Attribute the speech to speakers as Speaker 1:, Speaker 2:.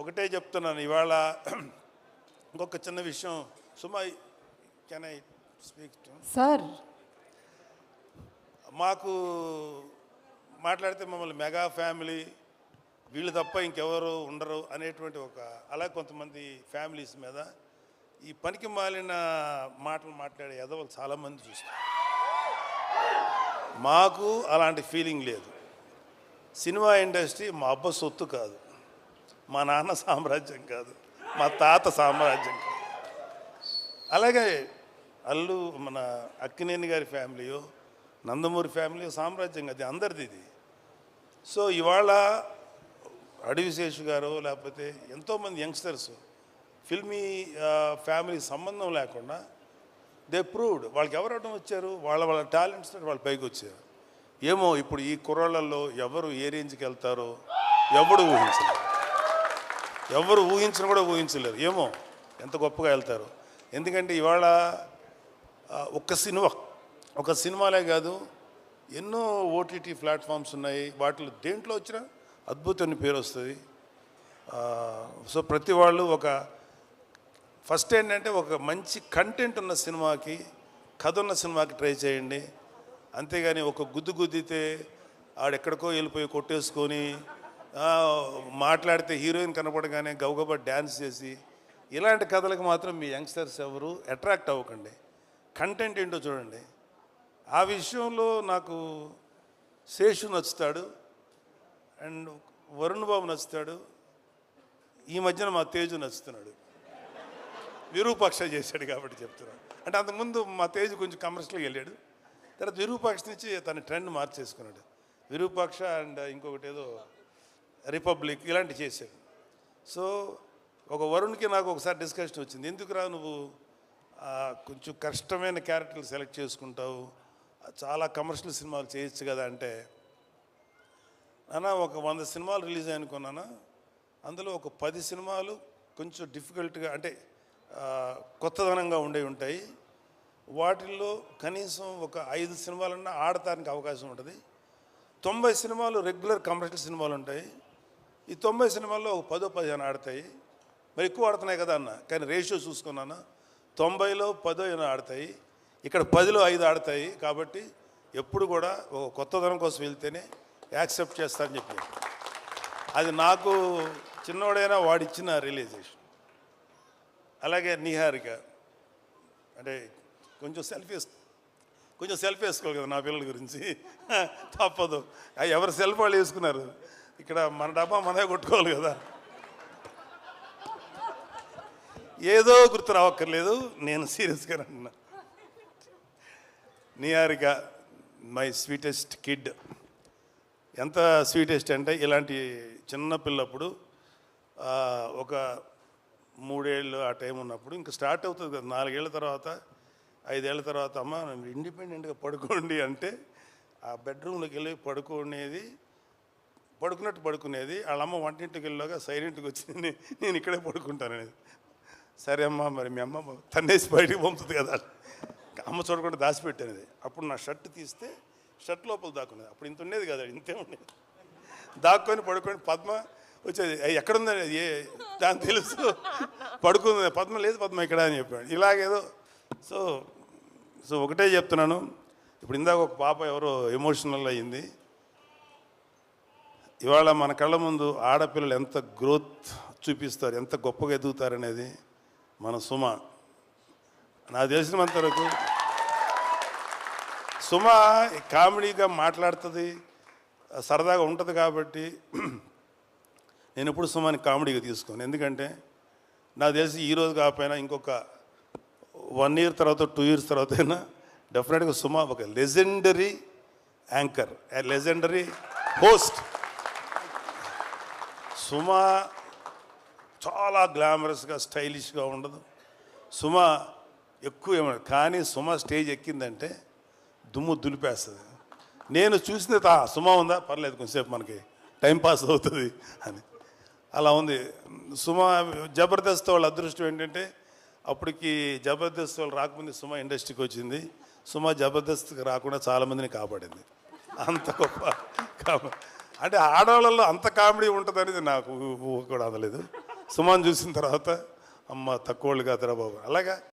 Speaker 1: ఒకటే చెప్తున్నాను ఇవాళ ఇంకొక చిన్న విషయం. Suma can I speak
Speaker 2: sir.
Speaker 1: మాకు మాట్లాడితే మమ్మల్ని మెగా ఫ్యామిలీ వీళ్ళు తప్ప ఇంకెవరు ఉండరు అనేటువంటి ఒక అలా కొంతమంది ఫ్యామిలీస్ మీద ఈ పనికి మాలిన మాటలు మాట్లాడే ఎదవలు చాలామంది చూస్తాం మాకు అలాంటి ఫీలింగ్ లేదు. సినిమా ఇండస్ట్రీ మా అబ్బ సొత్తు కాదు. మా నాన్న సామ్రాజ్యం కాదు మా తాత సామ్రాజ్యం కాదు. అలాగే అల్లు మన అక్కినేని గారి ఫ్యామిలీయో నందమూరి ఫ్యామిలీ సామ్రాజ్యం అది అందరిది ఇది. సో ఇవాళ అడవిశేషు గారు లేకపోతే ఎంతోమంది యంగ్స్టర్స్ ఫిల్మీ ఫ్యామిలీ సంబంధం లేకుండా దే ప్రూవ్డ్. వాళ్ళకి ఎవరు వచ్చారు? వాళ్ళ వాళ్ళ టాలెంట్స్ వాళ్ళు వాళ్ళ పైకి వచ్చారు. ఏమో ఇప్పుడు ఈ కుర్రాళ్ళల్లో ఎవరు ఏ రేంజ్కి వెళ్తారో ఎవడు ఊహించలేరు ఎవరు ఊహించిన కూడా ఊహించలేరు. ఏమో? ఎంత గొప్పగా వెళ్తారు. ఎందుకంటే ఇవాళ ఒక్క సినిమా ఒక సినిమాలే కాదు ఎన్నో ఓటీటీ ప్లాట్ఫామ్స్ ఉన్నాయి. వాటిలో దేంట్లో వచ్చినా అద్భుతమైన పేరు వస్తుంది. సో ప్రతి వాళ్ళు ఒక ఫస్ట్ ఏంటంటే ఒక మంచి కంటెంట్ ఉన్న సినిమాకి కథ ఉన్న సినిమాకి ట్రై చేయండి. అంతేగాని ఒక గుద్దు గుద్దితే ఆడెక్కడికో వెళ్ళిపోయి కొట్టేసుకొని మాట్లాడితే హీరోయిన్ కనపడగానే గబగబా డ్యాన్స్ చేసి ఇలాంటి కథలకు మాత్రం మీ యంగ్స్టర్స్ ఎవరు అట్రాక్ట్ అవ్వకండి. కంటెంట్ ఏంటో చూడండి. ఆ విషయంలో నాకు శేషు నచ్చుతాడు అండ్ వరుణ్ బాబు నచ్చుతాడు ఈ మధ్యన మా తేజు నచ్చుతున్నాడు. విరూపాక్ష చేశాడు కాబట్టి చెప్తున్నాడు అంటే అంతకుముందు మా తేజు కొంచెం కమర్షియల్గా వెళ్ళాడు తర్వాత విరూపాక్ష నుంచి తన ట్రెండ్ మార్చేసుకున్నాడు. విరూపాక్ష అండ్ ఇంకొకటి ఏదో రిపబ్లిక్ ఇలాంటి చేశాడు. సో ఒక వరుణ్కి నాకు ఒకసారి డిస్కషన్ వచ్చింది. ఎందుకురా నువ్వు? కొంచెం కష్టమైన క్యారెక్టర్లు సెలెక్ట్ చేసుకుంటావు. చాలా కమర్షియల్ సినిమాలు చేయొచ్చు కదా అంటే నానా ఒక వంద సినిమాలు రిలీజ్ అనుకున్నానా అందులో ఒక పది సినిమాలు కొంచెం డిఫికల్ట్గా అంటే కొత్తదనంగా ఉండే ఉంటాయి. వాటిల్లో కనీసం ఒక ఐదు సినిమాలన్నా ఆడటానికి అవకాశం ఉంటుంది. తొంభై సినిమాలు రెగ్యులర్ కమర్షియల్ సినిమాలు ఉంటాయి. ఈ తొంభై సినిమాల్లో ఒక పదో పదిహేను ఆడతాయి. మరి ఎక్కువ ఆడుతున్నాయి కదా అన్న. కానీ రేషియో చూసుకున్నాను తొంభైలో పదో ఏమో ఆడతాయి. ఇక్కడ పదిలో ఐదు ఆడతాయి. కాబట్టి ఎప్పుడు కూడా ఒక కొత్తదనం కోసం వెళ్తేనే యాక్సెప్ట్ చేస్తారని చెప్పి అది నాకు చిన్నోడైనా వాడిచ్చిన రియలైజేషన్. అలాగే నిహారిక. అంటే కొంచెం సెల్ఫీ కొంచెం సెల్ఫీ వేసుకోవాలి కదా నా పిల్లల గురించి. తప్పదు. ఎవరు సెల్ఫ్ వాళ్ళు వేసుకున్నారు? ఇక్కడ మన డబ్బా మనమే కొట్టుకోవాలి కదా. ఏదో గుర్తు రావక్కర్లేదు నేను సీరియస్గా అంటున్నా. Niyarika my sweetest kid. ఎంత స్వీటెస్ట్ అంటే ఇలాంటి చిన్న పిల్లప్పుడు ఒక మూడేళ్ళు ఆ టైం ఉన్నప్పుడు ఇంకా స్టార్ట్ అవుతుంది కదా నాలుగేళ్ళ తర్వాత ఐదేళ్ళ తర్వాత అమ్మ ఇండిపెండెంట్గా పడుకోండి అంటే ఆ బెడ్రూమ్లోకి వెళ్ళి పడుకునేది పడుకున్నట్టు పడుకునేది. వాళ్ళ అమ్మ వంటింటికి వెళ్ళాక సైలెంట్కి వచ్చింది. నేను ఇక్కడే పడుకుంటాను అనేది. సరే అమ్మ మరి మీ అమ్మ తన్నేసి బయటికి పంపుతుంది కదా. అమ్మ చూడకుండా దాచిపెట్టేది అప్పుడు నా షర్ట్ తీస్తే షర్ట్ లోపల దాక్కునేది. అప్పుడు ఇంత ఉండేది కదా ఇంతే ఉండేది. దాక్కొని పడుకొని పద్మ వచ్చేది. "ఏయ్, ఎక్కడుందని ఏ దాని తెలుసు. పడుకుంది. పద్మ లేదు పద్మ ఇక్కడ అని చెప్పాడు. ఇలాగేదో. సో సో ఒకటే చెప్తున్నాను. ఇప్పుడు ఇందాక ఒక పాప ఎవరో ఎమోషనల్ అయ్యింది. ఇవాళ మన కళ్ళ ముందు ఆడపిల్లలు ఎంత గ్రోత్ చూపిస్తారు ఎంత గొప్పగా ఎదుగుతారనేది మన సుమ. నాకు తెలిసినంత వరకు సుమ కామెడీగా మాట్లాడుతుంది సరదాగా ఉంటుంది కాబట్టి నేను ఎప్పుడు సుమాని కామెడీగా తీసుకోను. ఎందుకంటే నాకు తెలిసి ఈరోజు కాకపోయినా ఇంకొక వన్ ఇయర్ తర్వాత టూ ఇయర్స్ తర్వాత అయినా డెఫినెట్గా సుమా ఒక legendary anchor legendary host Suma చాలా గ్లామరస్గా స్టైలిష్గా ఉండదు. సుమ ఎక్కువ ఏమన్నా కానీ సుమ స్టేజ్ ఎక్కిందంటే దుమ్ము దులిపేస్తుంది. నేను చూసింది తా సుమ ఉందా? పర్లేదు కొంచెంసేపు మనకి టైం పాస్ అవుతుంది అని. అలా ఉంది. సుమ జబర్దస్త్ వాళ్ళ అదృష్టం ఏంటంటే అప్పటికి జబర్దస్త్ వాళ్ళు రాకముందు సుమ ఇండస్ట్రీకి వచ్చింది. సుమ జబర్దస్త్కి రాకుండా చాలామందిని కాపాడింది. అంత గొప్ప అంటే ఆడవాళ్ళలో అంత కామెడీ ఉంటుందనేది నాకు ఊహ కూడా అందలేదు సుమాన్ చూసిన తర్వాత అమ్మ తక్కువ వాళ్ళు కాదురా బాబు. అలాగా